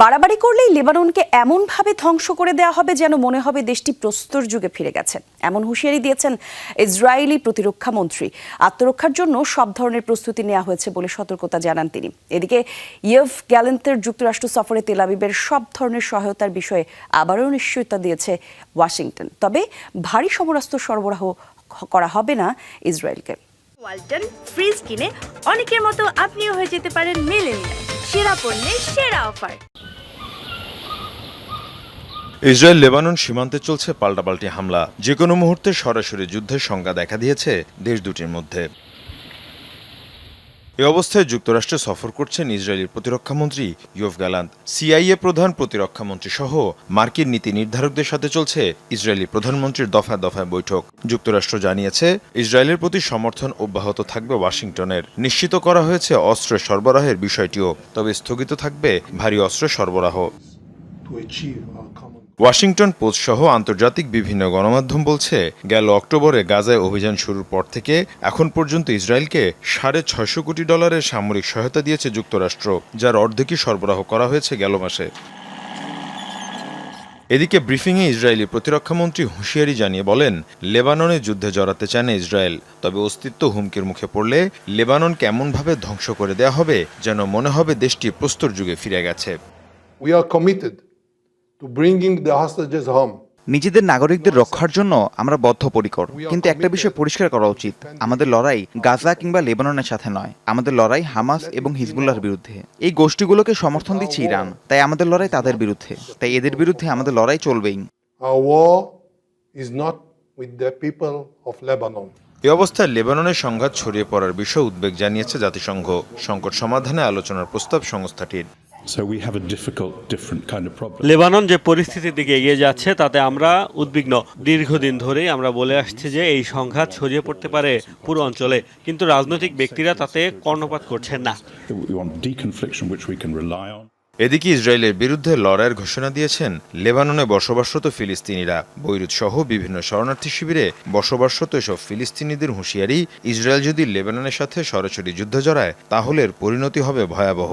বাড়াবাড়ি করলেই লেবাননকে এমনভাবে ধ্বংস করে দেওয়া হবে যেন মনে হবে দেশটি প্রস্তর যুগে ফিরে গেছে। এমন হুঁশিয়ারি দিয়েছেন ইসরায়েলি প্রতিরক্ষা মন্ত্রী। আত্মরক্ষার জন্য সব ধরনের প্রস্তুতি নেওয়া হয়েছে বলে সতর্কতা জানান তিনি। এদিকে ইয়েভ গ্যালেন্তের যুক্তরাষ্ট্র সফরে তেলাবিবের সব ধরনের সহায়তার বিষয়ে আবারও নিশ্চয়তা দিয়েছে ওয়াশিংটন। তবে ভারী সমরাস্ত্র সরবরাহ করা হবে না ইসরায়েলকে। ওয়ালটন, ফ্রিজ কিনে অনেকের মতো আপনিও হয়ে যেতে পারেন মেলেনিয়া সেরা পণ্যের সেরা অফার। ইসরায়েল লেবানন সীমান্তে চলছে পাল্টাপাল্টি হামলা। যে কোনো মুহূর্তে সরাসরি যুদ্ধের সংজ্ঞা দেখা দিয়েছে দেশ দুটির মধ্যে। এ অবস্থায় যুক্তরাষ্ট্রে সফর করছেন ইসরায়েলের প্রতিরক্ষামন্ত্রী ইয়ফ গ্যালান্ত সিআইএ প্রধান প্রতিরক্ষামন্ত্রী সহ মার্কিন নীতি নির্ধারকদের সাথে চলছে ইসরায়েলি প্রধানমন্ত্রীর দফায় দফায় বৈঠক। যুক্তরাষ্ট্র জানিয়েছে, ইসরায়েলের প্রতি সমর্থন অব্যাহত থাকবে ওয়াশিংটনের। নিশ্চিত করা হয়েছে অস্ত্র সরবরাহের বিষয়টিও, তবে স্থগিত থাকবে ভারী অস্ত্র সরবরাহ। ওয়াশিংটন পোস্ট সহ আন্তর্জাতিক বিভিন্ন গণমাধ্যম বলছে গেল অক্টোবরে গাজায় অভিযান শুরুর পর থেকে এখন পর্যন্ত ইসরায়েলকে সাড়ে ছয়শো কোটি ডলারের সামরিক সহায়তা দিয়েছে যুক্তরাষ্ট্র যার অর্ধেকই সরবরাহ করা হয়েছে গেল মাসে। এদিকে ব্রিফিংয়ে ইসরায়েলি প্রতিরক্ষামন্ত্রী হুঁশিয়ারি জানিয়ে বলেন লেবাননে যুদ্ধে জড়াতে চায় না ইসরায়েল তবে অস্তিত্ব হুমকির মুখে পড়লে লেবানন কেমনভাবে ধ্বংস করে দেয়া হবে যেন মনে হবে দেশটি প্রস্তর যুগে ফিরে গেছে। We are committed to bringing the hostages home. নিজেদের নাগরিকদের রক্ষার জন্য আমরা বদ্ধপরিকর। কিন্তু একটা বিষয় পরিষ্কার করা উচিত। আমাদের লড়াই গাজা কিংবা লেবাননের সাথে নয়। আমাদের লড়াই হামাস এবং হিজবুল্লাহর বিরুদ্ধে। এই গোষ্ঠীগুলোকে সমর্থন দিচ্ছে ইরান। তাই আমাদের লড়াই তাদের বিরুদ্ধে। তাই এদের বিরুদ্ধে আমাদের লড়াই চলবেই। Our war is not with the people of Lebanon. এ অবস্থায় লেবাননের সংঘাত ছড়িয়ে পড়ার বিষয়ে উদ্বেগ জানিয়েছে জাতিসংঘ। সংকট সমাধানে আলোচনার প্রস্তাব সংস্থাটির। So we have a difficult, different kind Lebanon যে পরিস্থিতির দিকে এগিয়ে যাচ্ছে তাতে আমরা উদ্বিগ্ন। দীর্ঘদিন ধরেই আমরা বলে আসছি যে এই সংঘাত ছড়িয়ে পড়তে পারে পুরো অঞ্চলে। কিন্তু রাজনৈতিক ব্যক্তিরা তাতে কর্ণপাত করছেন না। We want deconfliction, which we can rely on. এদিকে ইসরায়েলের বিরুদ্ধে লড়াইয়ের ঘোষণা দিয়েছেন লেবাননে বসবাসরত ফিলিস্তিনিরা। বৈরুত সহ বিভিন্ন শরণার্থী শিবিরে বসবাসরত এসব ফিলিস্তিনিদের হুঁশিয়ারি ইসরায়েল যদি লেবাননের সাথে সরাসরি যুদ্ধ জড়ায় তাহলে এর পরিণতি হবে ভয়াবহ।